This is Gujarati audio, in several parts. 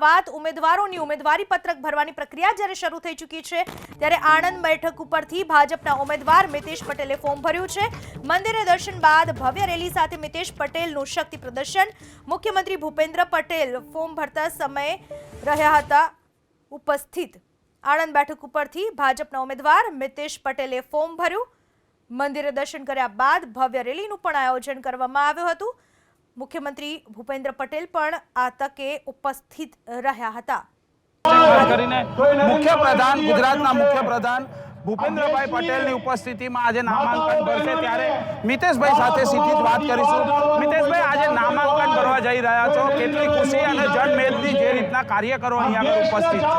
બાદ ઉમેદવારોની ઉમેદવારી પત્રક ભરવાની પ્રક્રિયા જ્યારે શરૂ થઈ ચૂકી છે, ત્યારે આણંદ બેઠક ઉપરથી ભાજપના ઉમેદવાર મિતેશ પટેલે ફોર્મ ભર્યું છે. મંદિરે દર્શન બાદ ભવ્ય રેલી સાથે મિતેશ પટેલનું શક્તિ પ્રદર્શન. મુખ્યમંત્રી ભૂપેન્દ્ર પટેલ ફોર્મ ભરતા સમયે રહ્યા હતા ઉપસ્થિત. આણંદ બેઠક ઉપરથી ભાજપના ઉમેદવાર મિતેશ પટેલે ફોર્મ ભર્યું. મંદિરે દર્શન કર્યા બાદ ભવ્ય રેલીનું પણ આયોજન કરવામાં આવ્યું હતું. મુખ્યમંત્રી ભૂપેન્દ્ર પટેલ પણ આ તકે ઉપસ્થિત રહ્યા હતા. મુખ્યપ્રધાન કરીને મુખ્ય પ્રધાન ગુજરાતના મુખ્ય પ્રધાન ભૂપેન્દ્રભાઈ પટેલની ઉપસ્થિતિમાં આજે નામાંકન ભરશે ત્યારે મિતેશભાઈ સાથે સીધી જ વાત કરીશું. મિતેશભાઈ આજે નામાંકન ભરવા જઈ રહ્યા છો. કેટલી ખુશી અને જનમેદની જે રીતના કાર્યકરો અહીંયા ઉપસ્થિત છે.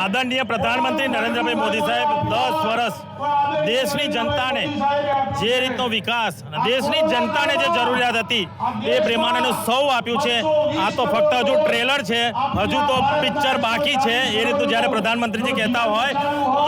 આદરણીય પ્રધાનમંત્રી નરેન્દ્રભાઈ મોદી સાહેબ દસ વર્ષ દેશની જનતાને જે રીતનો વિકાસ દેશની જનતાને જે જરૂરિયાત હતી, એ પ્રેમાનંદનું સૌ આપ્યું છે. આ તો ફક્ત હજુ ટ્રેલર છે, હજુ તો પિક્ચર બાકી છે, એ રીતનું જ્યારે પ્રધાનમંત્રીજી કહેતા હોય,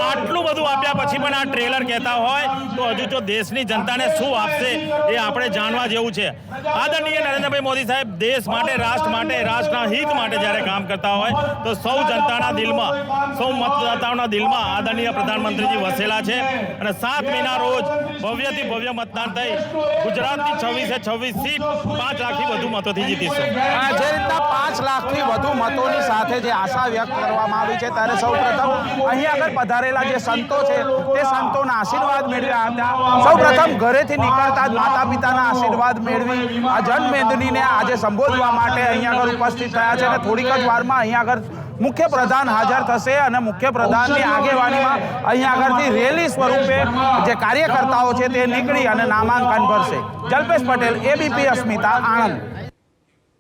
આટલું બધું આપ્યા પછી પણ આ ટ્રેલર કહેતા હોય, તો હજુ તો દેશની જનતાને શું આપશે, એ આપણે જાણવા જેવું છે. આદરણીય નરેન્દ્રભાઈ મોદી સાહેબ, દેશ માટે, રાષ્ટ્ર માટે, રાષ્ટ્રના હિત માટે જ્યારે કામ કરતા હોય, તો સૌ જનતાના દિલમાં, સૌ મતદાતાઓના દિલમાં આદરણીય પ્રધાનમંત્રીજી વસેલા છે. અને સાત મહિના રોજ ભવ્યથી ભવ્ય મતદાન થઈ. ગુજરાતની છવ્વીસે છવ્વીસ સીટ પાંચ લાખથી વધુ મતોથી જીતીશું. જે રીતના પાંચ લાખથી વધુ મતોની સાથે જે આશા વ્યક્ત કરવામાં આવી છે, ત્યારે સૌપ્રથમ અહીં આગળ પધારેલા જે સંતો છે, તે સંતોના આશીર્વાદ મેળવ્યા હતા. સૌપ્રથમ ઘરેથી નીકળતા જ માતા પિતાના આશીર્વાદ મેળવી આ જનમેદનીને આજે સંબોધવા માટે અહીં આગળ ઉપસ્થિત થયા છે અને થોડીક જ વારમાં અહીં આગળ મુખ્ય પ્રધાન હાજર થશે અને મુખ્ય પ્રધાનની આગેવાનીમાં અહીંયા આગળથી રેલી સ્વરૂપે જે કાર્યકર્તાઓ છે તે નીકળી અને નામાંકન ભરશે. જલ્પેશ પટેલ એબીપી અસ્મિતા આણંદ.